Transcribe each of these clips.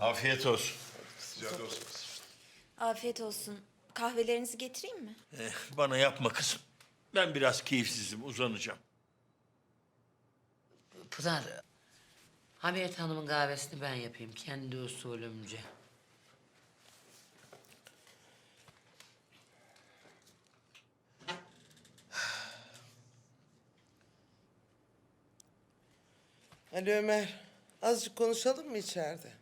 Afiyet olsun. Afiyet olsun. Kahvelerinizi getireyim mi? Eh, bana yapma kızım. Ben biraz keyifsizim, uzanacağım. Pınar, Hamiyet Hanım'ın kahvesini ben yapayım kendi usulümce. Ali Ömer, azıcık konuşalım mı içeride?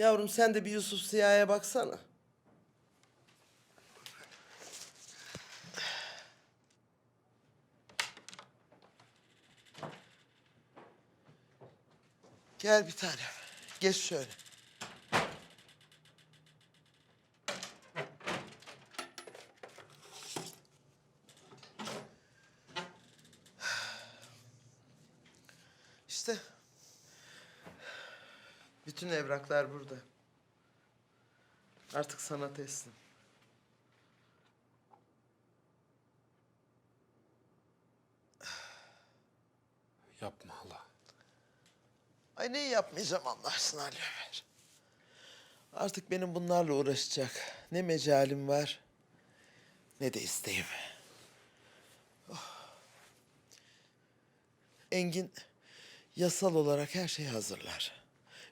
Yavrum sen de bir Yusuf Ziya'ya baksana. Gel bir tanem. Geç şöyle. İşte bütün evraklar burada. Artık sana teslim. Yapma hala. Ay neyi yapmayacağım aşkına Ali Ömer. Artık benim bunlarla uğraşacak ne mecalim var ne de isteğim. Oh. Engin yasal olarak her şeyi hazırlar.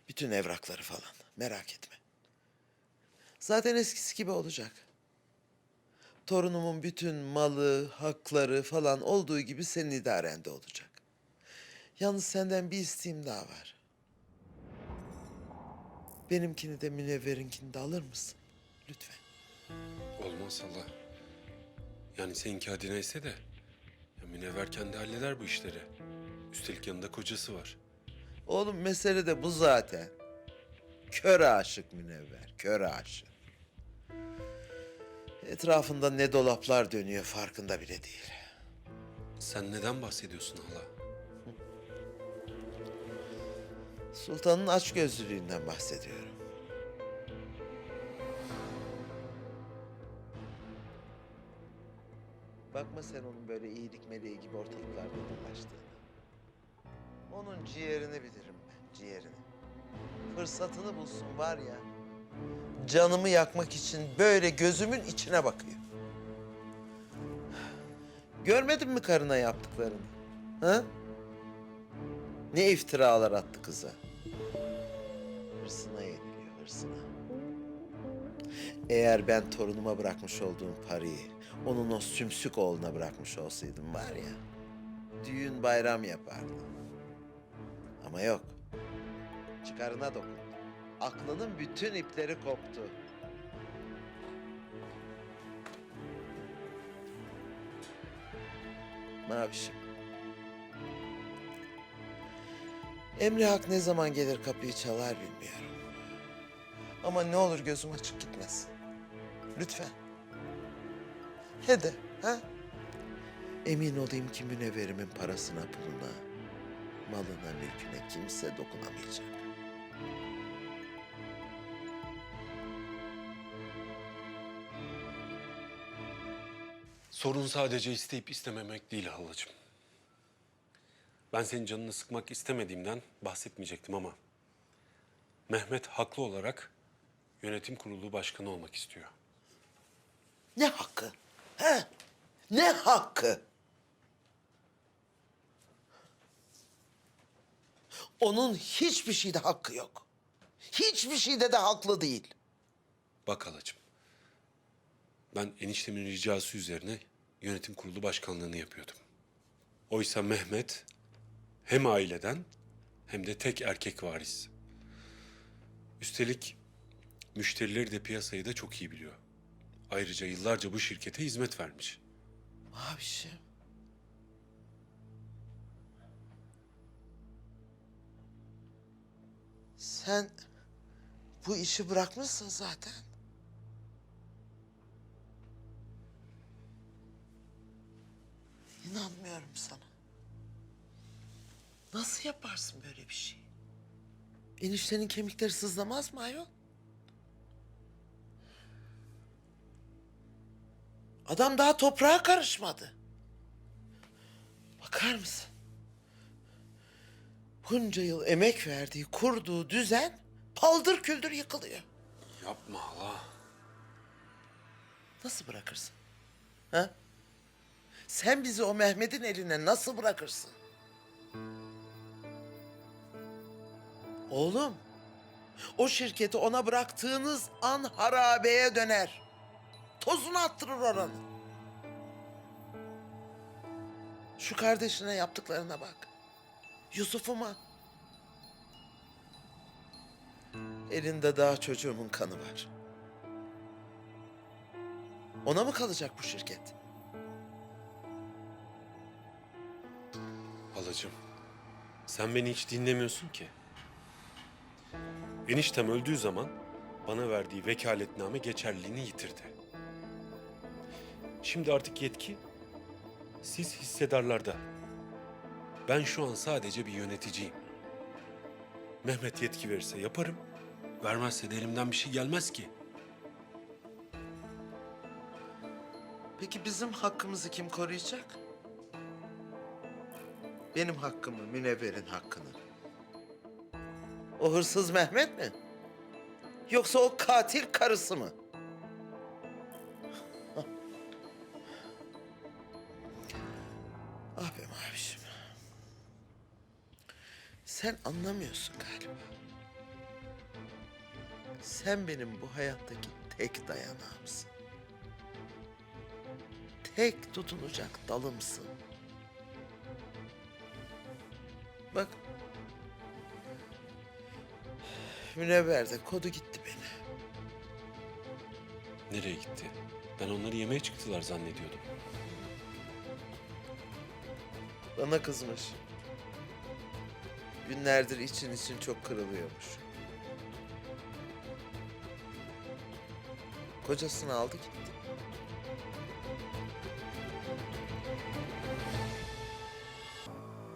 Bütün evrakları falan. Merak etme. Zaten eskisi gibi olacak. Torunumun bütün malı, hakları falan olduğu gibi senin idarende olacak. Yalnız senden bir isteğim daha var. Benimkini de Münevver'inkini de alır mısın? Lütfen. Olmaz hala. Yani seninki hadi neyse de. Ya Münevver kendi halleder bu işleri. Üstelik yanında kocası var. Oğlum mesele de bu zaten. Kör aşık Münevver, kör aşık. Etrafında ne dolaplar dönüyor farkında bile değil. Sen neden bahsediyorsun hala? Sultanın açgözlülüğünden bahsediyorum. Bakma sen onun böyle iyilik meleği gibi ortalıklarda dolaştığını. Ciğerini bilirim ciğerini. Fırsatını bulsun var ya, canımı yakmak için böyle gözümün içine bakıyor. Görmedin mi karına yaptıklarını? Ha? Ne iftiralar attı kıza. Hırsına yeniliyor, hırsına. Eğer ben torunuma bırakmış olduğum parayı onun o sümsük oğluna bırakmış olsaydım var ya, düğün bayram yapardı. Ama yok. Çıkarına dokundu. Aklının bütün ipleri koptu. Mavişim. Emri Hak ne zaman gelir kapıyı çalar bilmiyorum. Ama ne olur gözüm açık gitmesin. Lütfen. He ha? Emin olayım ki münevverimin parasına, puluna, malına, mülküne kimse dokunamayacak. Sorun sadece isteyip istememek değil halacığım. Ben senin canını sıkmak istemediğimden bahsetmeyecektim ama... Mehmet haklı olarak yönetim kurulu başkanı olmak istiyor. Ne hakkı? He? Ne hakkı? Onun hiçbir şeyde hakkı yok. Hiçbir şeyde de haklı değil. Bak halacığım. Ben eniştemin ricası üzerine yönetim kurulu başkanlığını yapıyordum. Oysa Mehmet hem aileden hem de tek erkek varis. Üstelik müşterileri de piyasayı da çok iyi biliyor. Ayrıca yıllarca bu şirkete hizmet vermiş. Mavişim. Sen bu işi bırakmışsın zaten. İnanmıyorum sana. Nasıl yaparsın böyle bir şey? Eniştenin kemikleri sızlamaz mı ayol? Adam daha toprağa karışmadı. Bakar mısın? Bunca yıl emek verdiği, kurduğu düzen Paldır küldür yıkılıyor. Yapma hala. Nasıl bırakırsın? Ha? Sen bizi o Mehmet'in eline nasıl bırakırsın? Oğlum, o şirketi ona bıraktığınız an harabeye döner. Tozunu attırır oranın. Şu kardeşine yaptıklarına bak. Yusuf'uma. Elinde daha çocuğumun kanı var. Ona mı kalacak bu şirket? Halacığım, sen beni hiç dinlemiyorsun ki. Eniştem öldüğü zaman bana verdiği vekaletname geçerliliğini yitirdi. Şimdi artık yetki siz hissedarlarda. Ben şu an sadece bir yöneticiyim. Mehmet yetki verirse yaparım. Vermezse de elimden bir şey gelmez ki. Peki bizim hakkımızı kim koruyacak? Benim hakkımı, Münevver'in hakkını. O hırsız Mehmet mi? Yoksa o katil karısı mı? Sen anlamıyorsun galiba. Sen benim bu hayattaki tek dayanağımsın. Tek tutunacak dalımsın. Bak. Münevver de kodu gitti beni. Nereye gitti? Ben onları yemeye çıktılar zannediyordum. Bana kızmış. Günlerdir için için çok kırılıyormuş. Kocasını aldı gitti.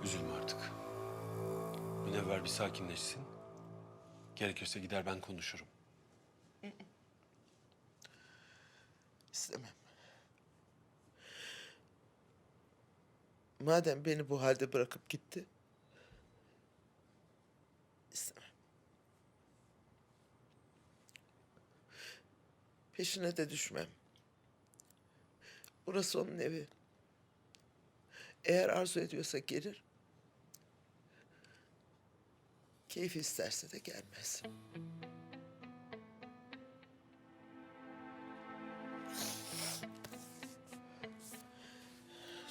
Üzülme artık. Münevver bir sakinleşsin. Gerekirse gider ben konuşurum. İstemem. Madem beni bu halde bırakıp gitti. istemem. Peşine de düşmem. Burası onun evi. Eğer arzu ediyorsa gelir. Keyfi isterse de gelmez.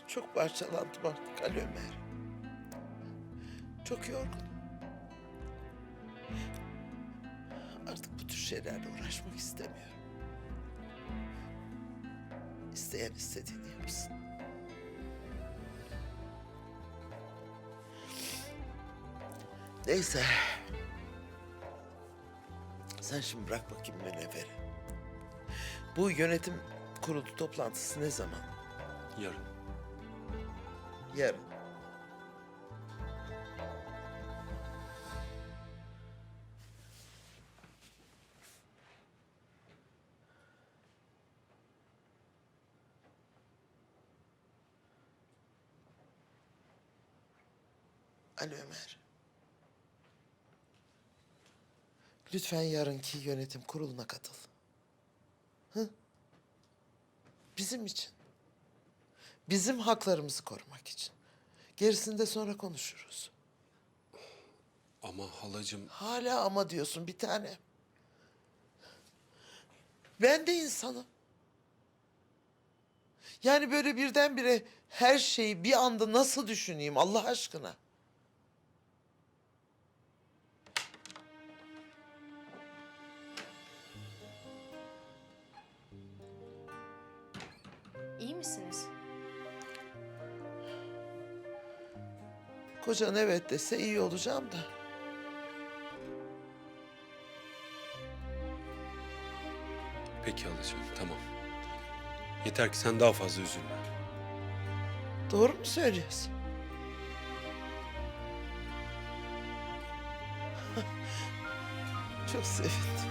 Çok parçalandım artık Ali Ömer. Çok yorgunum. Artık bu tür şeylerle uğraşmak istemiyorum. İsteyen istediğini yapsın. Neyse. Sen şimdi bırak bakayım Münevver'i. Bu yönetim kurulu toplantısı ne zaman? Yarın. Yarın. Ali Ömer. Lütfen yarınki yönetim kuruluna katıl. Hı? Bizim için. Bizim haklarımızı korumak için. Gerisini de sonra konuşuruz. Ama halacığım Hala ama diyorsun bir tane. Ben de insanım. Yani böyle birdenbire her şeyi bir anda nasıl düşüneyim Allah aşkına? Misiniz? Kocan evet dese iyi olacağım da. peki halacığım tamam. Yeter ki sen daha fazla üzülme. Doğru mu söylüyorsun? Çok sevindim.